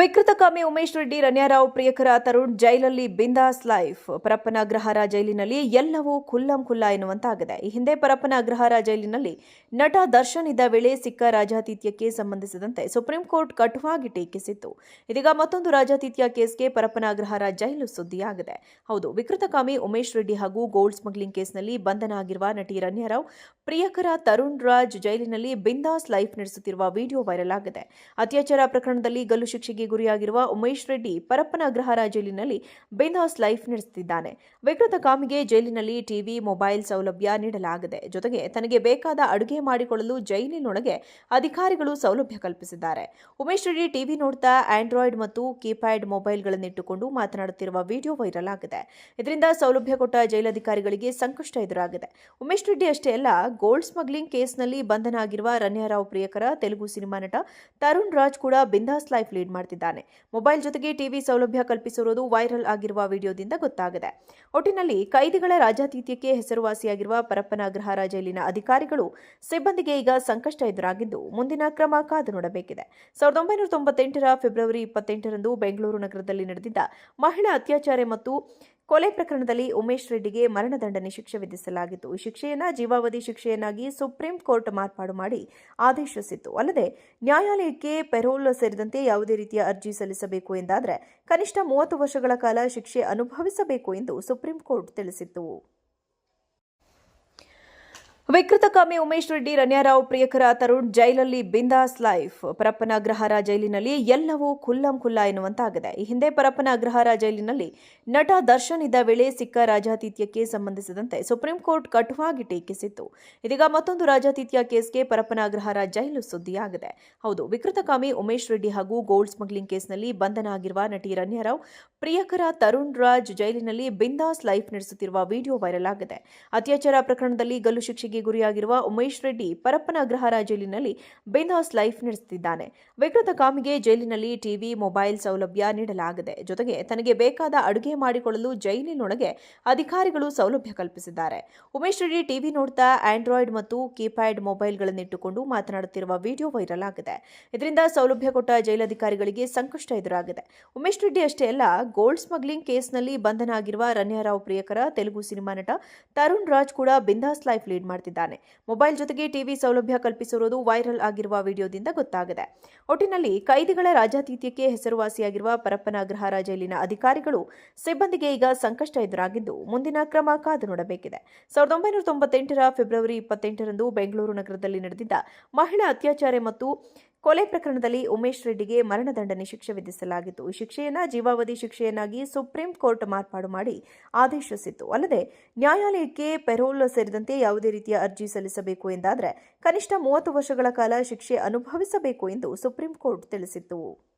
ವಿಕೃತಕಾಮಿ ಉಮೇಶ್ ರೆಡ್ಡಿ ರನ್ಯಾರಾವ್ ಪ್ರಿಯಕರ ತರುಣ್ ಜೈಲಲ್ಲಿ ಬಿಂದಾಸ್ ಲೈಫ್. ಪರಪ್ಪನ ಜೈಲಿನಲ್ಲಿ ಎಲ್ಲವೂ ಖುಲ್ಲಂ ಖುಲ್ಲ ಎನ್ನುವಂತಾಗಿದೆ. ಈ ಹಿಂದೆ ಪರಪ್ಪನ ಜೈಲಿನಲ್ಲಿ ನಟ ದರ್ಶನ್ ಇದ್ದ ವೇಳೆ ಸಿಕ್ಕ ರಾಜಾತಿಥ್ಯಕ್ಕೆ ಸಂಬಂಧಿಸಿದಂತೆ ಸುಪ್ರೀಂ ಕೋರ್ಟ್ ಕಟುವಾಗಿ ಟೀಕಿಸಿತ್ತು. ಇದೀಗ ಮತ್ತೊಂದು ರಾಜಾತಿಥ್ಯ ಕೇಸ್ಗೆ ಪರಪ್ಪನ ಅಗ್ರಹಾರ ಜೈಲು ಸುದ್ದಿಯಾಗಿದೆ. ಹೌದು ವಿಕೃತಕಾಮಿ ಉಮೇಶ್ ರೆಡ್ಡಿ ಹಾಗೂ ಗೋಲ್ಡ್ ಸ್ಮಗ್ಲಿಂಗ್ ಕೇಸ್ನಲ್ಲಿ ಬಂಧನ ಆಗಿರುವ ನಟಿ ರನ್ಯಾರಾವ್ ಪ್ರಿಯಕರ ತರುಣ್ ರಾಜ್ ಜೈಲಿನಲ್ಲಿ ಬಿಂದಾಸ್ ಲೈಫ್ ನಡೆಸುತ್ತಿರುವ ವಿಡಿಯೋ ವೈರಲ್ ಆಗಿದೆ. ಅತ್ಯಾಚಾರ ಪ್ರಕರಣದಲ್ಲಿ ಗಲ್ಲು ಶಿಕ್ಷೆಗೆ ಗುರಿಯಾಗಿರುವ ಉಮೇಶ್ ರೆಡ್ಡಿ ಪರಪ್ಪನ ಅಗ್ರಹಾರ ಜೈಲಿನಲ್ಲಿ ಬಿಂದಾಸ್ ಲೈಫ್ ನಡೆಸುತ್ತಿದ್ದಾನೆ. ವಿಕೃತ ಕಾಮಿಗೆ ಜೈಲಿನಲ್ಲಿ ಟಿವಿ, ಮೊಬೈಲ್ ಸೌಲಭ್ಯ ನೀಡಲಾಗಿದೆ. ಜೊತೆಗೆ ತನಗೆ ಬೇಕಾದ ಅಡುಗೆ ಮಾಡಿಕೊಳ್ಳಲು ಜೈಲಿನೊಳಗೆ ಅಧಿಕಾರಿಗಳು ಸೌಲಭ್ಯ ಕಲ್ಪಿಸಿದ್ದಾರೆ. ಉಮೇಶ್ ರೆಡ್ಡಿ ಟಿವಿ ನೋಡ್ತಾ ಆಂಡ್ರಾಯ್ಡ್ ಮತ್ತು ಕೀಪ್ಯಾಡ್ ಮೊಬೈಲ್ಗಳನ್ನಿಟ್ಟುಕೊಂಡು ಮಾತನಾಡುತ್ತಿರುವ ವಿಡಿಯೋ ವೈರಲ್ ಆಗಿದೆ. ಇದರಿಂದ ಸೌಲಭ್ಯ ಕೊಟ್ಟ ಜೈಲಧಿಕಾರಿಗಳಿಗೆ ಸಂಕಷ್ಟ ಎದುರಾಗಿದೆ. ಉಮೇಶ್ ರೆಡ್ಡಿ ಅಷ್ಟೇ ಅಲ್ಲ ಗೋಲ್ಡ್ ಸ್ಮಗ್ಲಿಂಗ್ ಕೇಸ್ನಲ್ಲಿ ಬಂಧನಾಗಿರುವ ರನ್ಯಾರಾವ್ ಪ್ರಿಯಕರ, ತೆಲುಗು ಸಿನಿಮಾ ನಟ ತರುಣ್ ರಾಜ್ ಕೂಡ ಬಿಂದಾಸ್ ಲೈಫ್ ಲೀಡ್ ಮಾಡ್ತಿದ್ದಾನೆ. ಮೊಬೈಲ್ ಜೊತೆಗೆ ಟಿವಿ ಸೌಲಭ್ಯ ಕಲ್ಪಿಸಿರುವುದು ವೈರಲ್ ಆಗಿರುವ ವಿಡಿಯೋದಿಂದ ಗೊತ್ತಾಗಿದೆ. ಒಟ್ಟಿನಲ್ಲಿ ಕೈದಿಗಳ ರಾಜಾತೀತ್ಯಕ್ಕೆ ಹೆಸರುವಾಸಿಯಾಗಿರುವ ಪರಪ್ಪನ ಅಗ್ರಹಾರ ಜೈಲಿನ ಅಧಿಕಾರಿಗಳು ಸಿಬ್ಬಂದಿಗೆ ಈಗ ಸಂಕಷ್ಟ ಎದುರಾಗಿದ್ದು ಮುಂದಿನ ಕ್ರಮ ಕಾದು ನೋಡಬೇಕಿದೆ. ಸಾವಿರದ ಒಂಬೈನೂರ ತೊಂಬತ್ತೆಂಟರ ಫೆಬ್ರವರಿ ಇಪ್ಪತ್ತೆಂಟರಂದು ಬೆಂಗಳೂರು ನಗರದಲ್ಲಿ ನಡೆದಿದ್ದ ಮಹಿಳಾ ಅತ್ಯಾಚಾರ ಮತ್ತು ಕೊಲೆ ಪ್ರಕರಣದಲ್ಲಿ ಉಮೇಶ್ ರೆಡ್ಡಿಗೆ ಮರಣದಂಡನೆ ಶಿಕ್ಷೆ ವಿಧಿಸಲಾಗಿತ್ತು. ಈ ಶಿಕ್ಷೆಯನ್ನ ಜೀವಾವಧಿ ಶಿಕ್ಷೆಯನ್ನಾಗಿ ಸುಪ್ರೀಂ ಕೋರ್ಟ್ ಮಾರ್ಪಾಡು ಮಾಡಿ ಆದೇಶಿಸಿತ್ತು. ಅಲ್ಲದೆ, ನ್ಯಾಯಾಲಯಕ್ಕೆ ಪೆರೋಲ್ ಸೇರಿದಂತೆ ಯಾವುದೇ ರೀತಿಯ ಅರ್ಜಿ ಸಲ್ಲಿಸಬೇಕು ಎಂದಾದರೆ ಕನಿಷ್ಠ ಮೂವತ್ತು ವರ್ಷಗಳ ಕಾಲ ಶಿಕ್ಷೆ ಅನುಭವಿಸಬೇಕು ಎಂದು ಸುಪ್ರೀಂ ಕೋರ್ಟ್ ತಿಳಿಸಿತ್ತು. ವಿಕೃತಕಾಮಿ ಉಮೇಶ್ ರೆಡ್ಡಿ ರನ್ಯಾರಾವ್ ಪ್ರಿಯಕರ ತರುಣ್, ಜೈಲಲ್ಲಿ ಬಿಂದಾಸ್ ಲೈಫ್. ಪರಪ್ಪನ ಅಗ್ರಹಾರ ಜೈಲಿನಲ್ಲಿ ಎಲ್ಲವೂ ಖುಲ್ಲಂ ಖುಲ್ಲ ಎನ್ನುವಂತಾಗಿದೆ. ಈ ಹಿಂದೆ ಪರಪ್ಪನ ಅಗ್ರಹಾರ ಜೈಲಿನಲ್ಲಿ ನಟ ದರ್ಶನ್ ಇದ್ದ ವೇಳೆ ಸಿಕ್ಕ ರಾಜಾತಿಥ್ಯಕ್ಕೆ ಸಂಬಂಧಿಸಿದಂತೆ ಸುಪ್ರೀಂ ಕೋರ್ಟ್ ಕಟುವಾಗಿ ಟೀಕಿಸಿತ್ತು. ಇದೀಗ ಮತ್ತೊಂದು ರಾಜಾತಿಥ್ಯ ಕೇಸ್ಗೆ ಪರಪ್ಪನ ಅಗ್ರಹಾರ ಜೈಲು ಸುದ್ದಿಯಾಗಿದೆ. ಹೌದು ವಿಕೃತಕಾಮಿ ಉಮೇಶ್ ರೆಡ್ಡಿ ಹಾಗೂ ಗೋಲ್ಡ್ ಸ್ಮಗ್ಲಿಂಗ್ ಕೇಸ್ನಲ್ಲಿ ಬಂಧನ ಆಗಿರುವ ನಟಿ ರನ್ಯಾರಾವ್ ಪ್ರಿಯಕರ ತರುಣ್ ರಾಜ್ ಜೈಲಿನಲ್ಲಿ ಬಿಂದಾಸ್ ಲೈಫ್ ನಡೆಸುತ್ತಿರುವ ವಿಡಿಯೋ ವೈರಲ್ ಆಗಿದೆ. ಅತ್ಯಾಚಾರ ಪ್ರಕರಣದಲ್ಲಿ ಗಲ್ಲು ಶಿಕ್ಷೆಗೆ ಗುರಿಯಾಗಿರುವ ಉಮೇಶ್ ರೆಡ್ಡಿ ಪರಪ್ಪನ ಅಗ್ರಹಾರ ಜೈಲಿನಲ್ಲಿ ಬಿಂದಾಸ್ ಲೈಫ್ ನಡೆಸುತ್ತಿದ್ದಾನೆ. ವಿಕೃತ ಕಾಮಿಗೆ ಜೈಲಿನಲ್ಲಿ ಟಿವಿ, ಮೊಬೈಲ್ ಸೌಲಭ್ಯ ನೀಡಲಾಗಿದೆ. ಜೊತೆಗೆ ತನಗೆ ಬೇಕಾದ ಅಡುಗೆ ಮಾಡಿಕೊಳ್ಳಲು ಜೈಲಿನೊಳಗೆ ಅಧಿಕಾರಿಗಳು ಸೌಲಭ್ಯ ಕಲ್ಪಿಸಿದ್ದಾರೆ. ಉಮೇಶ್ ರೆಡ್ಡಿ ಟಿವಿ ನೋಡ್ತಾ ಆಂಡ್ರಾಯ್ಡ್ ಮತ್ತು ಕೀಪ್ಯಾಡ್ ಮೊಬೈಲ್ಗಳನ್ನಿಟ್ಟುಕೊಂಡು ಮಾತನಾಡುತ್ತಿರುವ ವಿಡಿಯೋ ವೈರಲ್ ಆಗಿದೆ. ಇದರಿಂದ ಸೌಲಭ್ಯ ಕೊಟ್ಟ ಜೈಲಧಿಕಾರಿಗಳಿಗೆ ಸಂಕಷ್ಟ ಎದುರಾಗಿದೆ. ಉಮೇಶ್ ರೆಡ್ಡಿ ಅಷ್ಟೇ ಅಲ್ಲ, ಗೋಲ್ಡ್ ಸ್ಮಗ್ಲಿಂಗ್ ಕೇಸ್ನಲ್ಲಿ ಬಂಧನ ಆಗಿರುವ ರನ್ಯಾರಾವ್ ಪ್ರಿಯಕರ, ತೆಲುಗು ಸಿನಿಮಾ ನಟ ತರುಣ್ ರಾಜ್ ಕೂಡ ಬಿಂದಾಸ್ ಲೈಫ್ ಲೀಡ್ ಮಾಡ್ತಿದ್ದಾನೆ ಮೊಬೈಲ್ ಜೊತೆಗೆ ಟಿವಿ ಸೌಲಭ್ಯ ಕಲ್ಪಿಸಿರುವುದು ವೈರಲ್ ಆಗಿರುವ ವಿಡಿಯೋದಿಂದ ಗೊತ್ತಾಗಿದೆ. ಒಟ್ಟಿನಲ್ಲಿ ಕೈದಿಗಳ ರಾಜಾತೀತ್ಯಕ್ಕೆ ಹೆಸರುವಾಸಿಯಾಗಿರುವ ಪರಪ್ಪನ ಅಗ್ರಹಾರ ಜೈಲಿನ ಅಧಿಕಾರಿಗಳು ಸಿಬ್ಬಂದಿಗೆ ಈಗ ಸಂಕಷ್ಟ ಎದುರಾಗಿದ್ದು ಮುಂದಿನ ಕ್ರಮ ಕಾದು ನೋಡಬೇಕಿದೆ. ಸಾವಿರದ ಒಂಬೈನೂರ ತೊಂಬತ್ತೆಂಟರ ಫೆಬ್ರವರಿ ಇಪ್ಪತ್ತೆಂಟರಂದು ಬೆಂಗಳೂರು ನಗರದಲ್ಲಿ ನಡೆದಿದ್ದ ಮಹಿಳಾ ಅತ್ಯಾಚಾರ ಮತ್ತು ಕೊಲೆ ಪ್ರಕರಣದಲ್ಲಿ ಉಮೇಶ್ ರೆಡ್ಡಿಗೆ ಮರಣದಂಡನೆ ಶಿಕ್ಷೆ ವಿಧಿಸಲಾಗಿತ್ತು. ಈ ಶಿಕ್ಷೆಯನ್ನ ಜೀವಾವಧಿ ಶಿಕ್ಷೆಯನ್ನಾಗಿ ಸುಪ್ರೀಂ ಕೋರ್ಟ್ ಮಾರ್ಪಾಡು ಮಾಡಿ ಆದೇಶಿಸಿತ್ತು. ಅಲ್ಲದೆ, ನ್ಯಾಯಾಲಯಕ್ಕೆ ಪೆರೋಲ್ ಸೇರಿದಂತೆ ಯಾವುದೇ ರೀತಿಯ ಅರ್ಜಿ ಸಲ್ಲಿಸಬೇಕು ಎಂದಾದರೆ ಕನಿಷ್ಠ ಮೂವತ್ತು ವರ್ಷಗಳ ಕಾಲ ಶಿಕ್ಷೆ ಅನುಭವಿಸಬೇಕು ಎಂದು ಸುಪ್ರೀಂ ಕೋರ್ಟ್ ತಿಳಿಸಿತ್ತು.